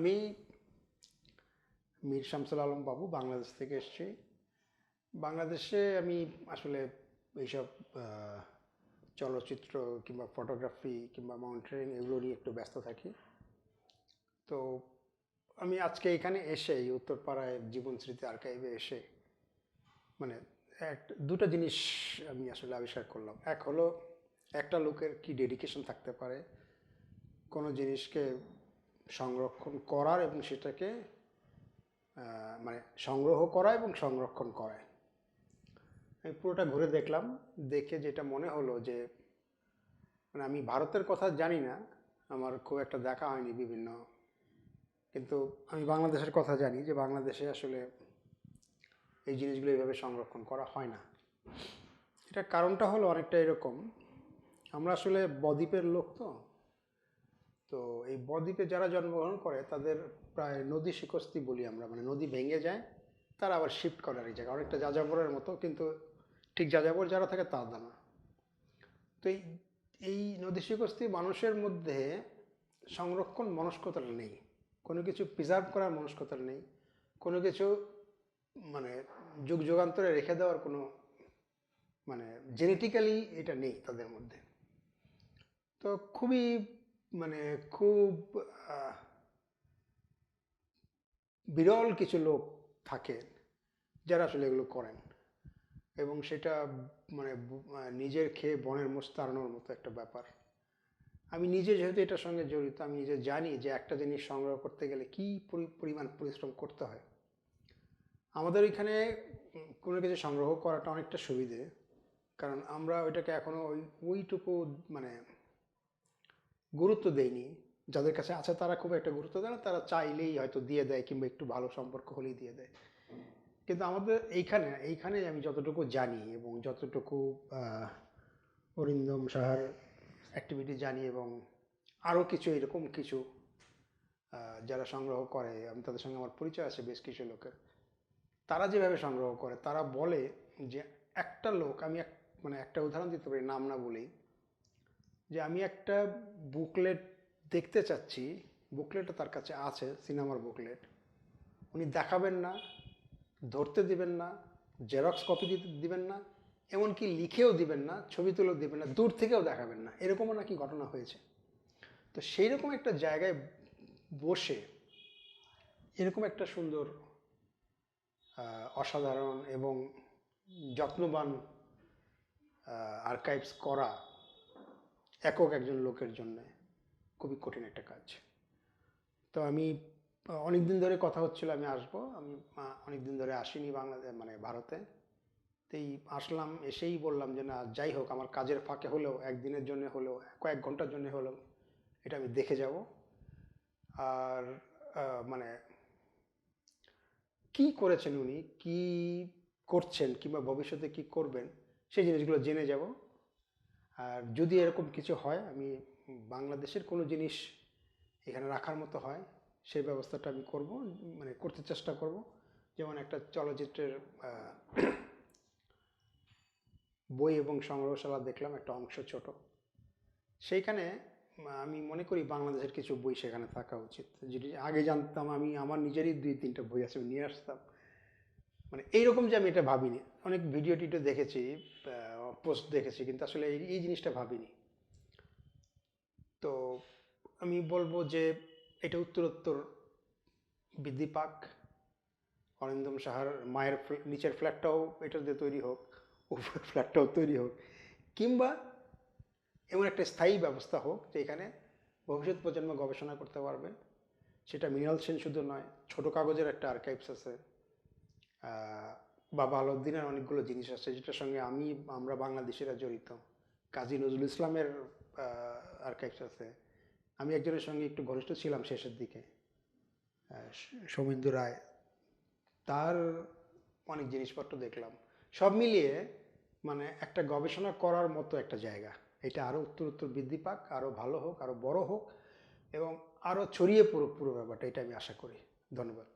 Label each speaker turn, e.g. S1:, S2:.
S1: আমি মীর শামসুল আলম বাবু বাংলাদেশ থেকে এসেছি। বাংলাদেশে আমি আসলে এইসব চলচ্চিত্র কিংবা ফটোগ্রাফি কিংবা মাউন্টেনিং এগুলো নিয়ে একটু ব্যস্ত থাকি। তো আমি আজকে এখানে এসে এই উত্তরপাড়ায় জীবন স্মৃতি আর্কাইভে এসে মানে এক, দুটো জিনিস আমি আসলে আবিষ্কার করলাম। এক হলো একটা লোকের কি ডেডিকেশন থাকতে পারে, কোনো জিনিসকে সংরক্ষণ করার এবং সেটাকে মানে সংগ্রহ করা এবং সংরক্ষণ করায় আমি পুরোটা ঘুরে দেখলাম, দেখে যেটা মনে হলো যে মানে আমি ভারতের কথা জানি না, আমার খুব একটা দেখা হয়নি বিভিন্ন, কিন্তু আমি বাংলাদেশের কথা জানি যে বাংলাদেশে আসলে এই জিনিসগুলো এইভাবে সংরক্ষণ করা হয় না। এটার কারণটা হলো অনেকটা এরকম। আমরা আসলে বদ্বীপের লোক তো তো এই বদ্বীপে যারা জন্মগ্রহণ করে, তাদের প্রায় নদী শিকস্তি বলি আমরা মানে নদী ভেঙে যায়, তারা আবার শিফট করে আর এই জায়গায় অনেকটা যাযাবরের মতো, কিন্তু ঠিক যাযাবর যারা থাকে, তা না। তো এই এই নদী শিকস্তি মানুষের মধ্যে সংরক্ষণ মনস্কতাটা নেই। কোনো কিছু প্রিজার্ভ করার মনস্কতা নেই। কোনো কিছু মানে যুগ যুগান্তরে রেখে দেওয়ার কোনো মানে জেনেটিক্যালি এটা নেই তাদের মধ্যে। তো খুবই মানে খুব বিরল কিছু লোক থাকেন যারা আসলে এগুলো করেন। এবং সেটা মানে নিজের খেয়ে বনের মোষ তাড়ানোর মতো একটা ব্যাপার। আমি নিজে যেহেতু এটার সঙ্গে জড়িত, আমি নিজে জানি যে একটা জিনিস সংগ্রহ করতে গেলে কী পরি- পরিমাণ পরিশ্রম করতে হয়। আমাদের এখানে কোনো কিছু সংগ্রহ করাটা অনেকটা সুবিধে। কারণ আমরা ওইটাকে এখনও ওই, ওইটুকু মানে গুরুত্ব দেয়নি। যাদের কাছে আছে তারা খুব একটা গুরুত্ব দেয় না, তারা চাইলেই হয়তো দিয়ে দেয় কিংবা একটু ভালো সম্পর্ক হলেই দিয়ে দেয়। কিন্তু আমাদের এইখানে এইখানে আমি যতটুকু জানি এবং যতটুকু অরিন্দম সাহার অ্যাক্টিভিটি জানি এবং আরও কিছু এরকম কিছু যারা সংগ্রহ করে, আমি তাদের সঙ্গে আমার পরিচয় আছে বেশ কিছু লোকের, তারা যেভাবে সংগ্রহ করে, তারা বলে যে একটা লোক, আমি এক মানে একটা উদাহরণ দিতে পারি, নাম না বলেই যে আমি একটা বুকলেট দেখতে চাচ্ছি বুকলেটটা তার কাছে আছে সিনেমার বুকলেট উনি দেখাবেন না, ধরতে দিবেন না জেরক্স কপি দিতে দিবেন না, এমনকি লিখেও দিবেন না, ছবি তুলেও দিবেন না, দূর থেকেও দেখাবেন না। এরকমও নাকি ঘটনা হয়েছে। তো সেই রকম একটা জায়গায় বসে এরকম একটা সুন্দর অসাধারণ এবং যত্নবান আর্কাইভস করা একক একজন লোকের জন্য খুবই কঠিন একটা কাজ। তো আমি অনেক দিন ধরে কথা হচ্ছিল আমি আসব। আমি অনেক দিন ধরে আসিনি বাংলাদেশ মানে ভারতে। তো এই আসলাম, এসেই বললাম যে, না, যাই হোক, আমার কাজের ফাঁকে হলেও, একদিনের জন্য হলেও, কয়েক ঘণ্টার জন্য হলেও, এটা আমি দেখে যাব। আর মানে কি করেছেন উনি? কি করছেন? কিংবা ভবিষ্যতে কি করবেন? সেই জিনিসগুলো জেনে যাব। আর যদি এরকম কিছু হয়, আমি বাংলাদেশের কোনো জিনিস এখানে রাখার মতো হয় সেই ব্যবস্থাটা আমি করব মানে করতে চেষ্টা করব। যেমন একটা চলচ্চিত্রের বই এবং সংগ্রহশালা দেখলাম, একটা অংশ ছোট। সেইখানে আমি মনে করি বাংলাদেশের কিছু বই সেখানে থাকা উচিত। যেটি আগে জানতাম, আমি আমার নিজেরই দুই তিনটা বই আছে নিয়ে আসতাম। মানে এইরকম যে আমি এটা ভাবিনি। অনেক ভিডিও টিডিও দেখেছি পোস্ট দেখেছি, কিন্তু আসলে এই এই জিনিসটা ভাবিনি। তো আমি বলব যে এটা উত্তরোত্তর বৃদ্ধি পাক। অরিন্দম সাহার মায়ের নিচের ফ্ল্যাটটাও এটা দিয়ে তৈরি হোক, উপরের ফ্ল্যাটটাও তৈরি হোক, কিংবা এমন একটা স্থায়ী ব্যবস্থা হোক যে এখানে ভবিষ্যৎ প্রজন্ম গবেষণা করতে পারবে। সেটা মিনাল সেন শুধু নয়, ছোট কাগজের একটা আর্কাইভস আছে। বাবা আলাউদ্দিনের অনেকগুলো জিনিস আছে, যেটার সঙ্গে আমি, আমরা বাংলাদেশিরা জড়িত। কাজী নজরুল ইসলামের আর্কাইভস আছে। আমি একজনের সঙ্গে একটু ঘনিষ্ঠ ছিলাম শেষের দিকে সৌমেন্দু রায়। তার অনেক জিনিসপত্র দেখলাম। সব মিলিয়ে মানে একটা গবেষণা করার মতো একটা জায়গা। এটা আরও উত্তর উত্তর বৃদ্ধি পাক আরও ভালো হোক আরও বড় হোক, এবং আরও ছড়িয়ে পড়ুক পুরো ব্যাপারটা, এটা আমি আশা করি। ধন্যবাদ।